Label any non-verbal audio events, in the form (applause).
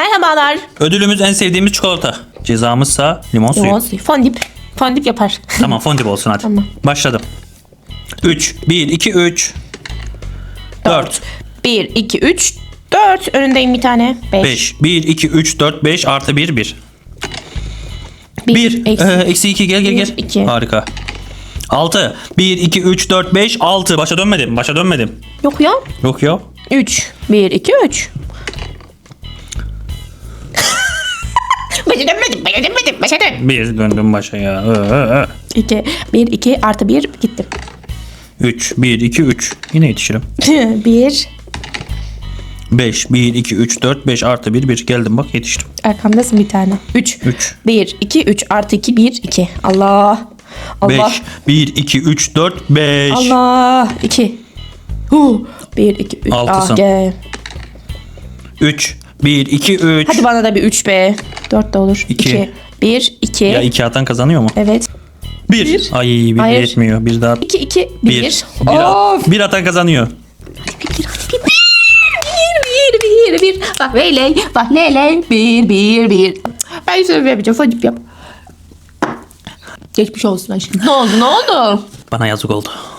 Merhabalar. Ödülümüz en sevdiğimiz çikolata. Cezamızsa limon suyu. Limon suyu. Fondip. Fondip yapar. (laughs) Tamam fondip olsun hadi. Tamam. Başladım. 3, 1, 2, 3, 4, 1, 2, 3, 4. Önündeyim bir tane. 5. 5. 1, 2, 3, 4, 5 artı 1, 1. 1. 1. Eksi. Eksi 2 gel gel Bir, gel. iki. Harika. 6. 1, 2, 3, 4, 5, 6. Başa dönmedim. Başa dönmedim. Yok ya. Yok ya. 3. 1, 2, 3. Başa dönmedim. Başa dön. Bir döndüm başa ya. 2. 1, 2 artı 1 gittim. 3, 1, 2, 3. Yine yetişirim. 1. 5, 1, 2, 3, 4, 5 artı 1, 1. Geldim bak yetiştim. Arkamdasın bir tane. 3. 3. 1, 2, 3 artı 2, 1, 2. Allah. Allah. 5, 1, 2, 3, 4, 5. Allah. 2. Hu. 1, 2, 3. Altısın. Ah gel. 3, 1, 2, 3. Hadi bana da bir 3 be. 4 de olur. İki. 2. 1, 2. Ya 2 atan kazanıyor mu? Evet. 1. Ay bir Hayır. yetmiyor. Bir daha. 2, 2, 1. 1. 1, Of. bir atan kazanıyor. Bir, bir, bir, bir, bir, bir, bir. Bak böyle, bak lele, bir, bir, bir. Ben sana yapacağım, hadi yap. Geçmiş olsun aşkım. Ne oldu, ne oldu? Bana yazık oldu.